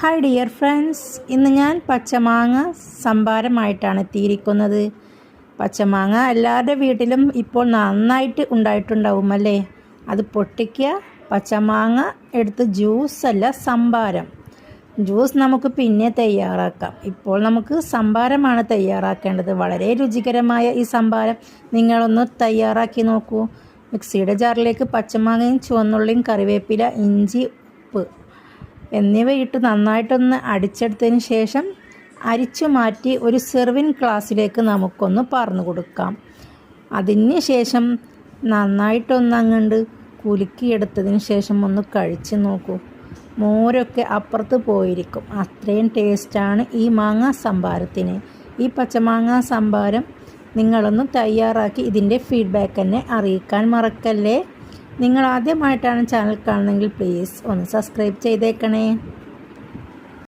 Hi dear friends ഇന്ന് ഞാൻ പച്ചമാങ്ങ സംഭാരമായിട്ടാണ് എത്തിയിരിക്കുന്നത് പച്ചമാങ്ങ എല്ലാവരുടെ വീട്ടിലും ഇപ്പോൾ നന്നായിട്ട് ഉണ്ടായിട്ടുണ്ടാവും അല്ലേ? അത് പൊട്ടിക്കുക പച്ചമാങ്ങ എടുത്ത് ജ്യൂസല്ല സംഭാരം. ജ്യൂസ് നമുക്ക് പിന്നെ തയ്യാറാക്കാം. ഇപ്പോൾ നമുക്ക് സംഭാരമാണ് തയ്യാറാക്കേണ്ടത്. വളരെ രുചികരമായ ഈ സംഭാരം നിങ്ങളൊന്ന് തയ്യാറാക്കി നോക്കൂ. മിക്സിയുടെ ജാറിലേക്ക് പച്ചമാങ്ങയും ചുവന്നുള്ളിയും കറിവേപ്പില ഇഞ്ചി ഉപ്പ്. എന്നിവ ഇട്ട് നന്നായിട്ടൊന്ന് അടിച്ചെടുത്തതിന് ശേഷം അരിച്ചു മാറ്റി ഒരു സെർവിൻ ഗ്ലാസ്സിലേക്ക് നമുക്കൊന്ന് പറഞ്ഞു കൊടുക്കാം. അതിന് ശേഷം നന്നായിട്ടൊന്ന് അങ്ങണ്ട് കുലുക്കിയെടുത്തതിന് ശേഷം ഒന്ന് കഴിച്ച് നോക്കൂ. മോരൊക്കെ അപ്പുറത്ത് പോയിരിക്കും. അത്രയും ടേസ്റ്റാണ് ഈ മാങ്ങ സംഭാരത്തിന്. ഈ പച്ചമാങ്ങ സംഭാരം നിങ്ങളൊന്ന് തയ്യാറാക്കി ഇതിന്റെ ഫീഡ്ബാക്ക് എന്നെ അറിയിക്കാൻ മറക്കല്ലേ? നിങ്ങൾ ആദ്യമായിട്ടാണ് ചാനൽ കാണുന്നതെങ്കിൽ പ്ലീസ് ഒന്ന് സബ്സ്ക്രൈബ് ചെയ്തേക്കണേ.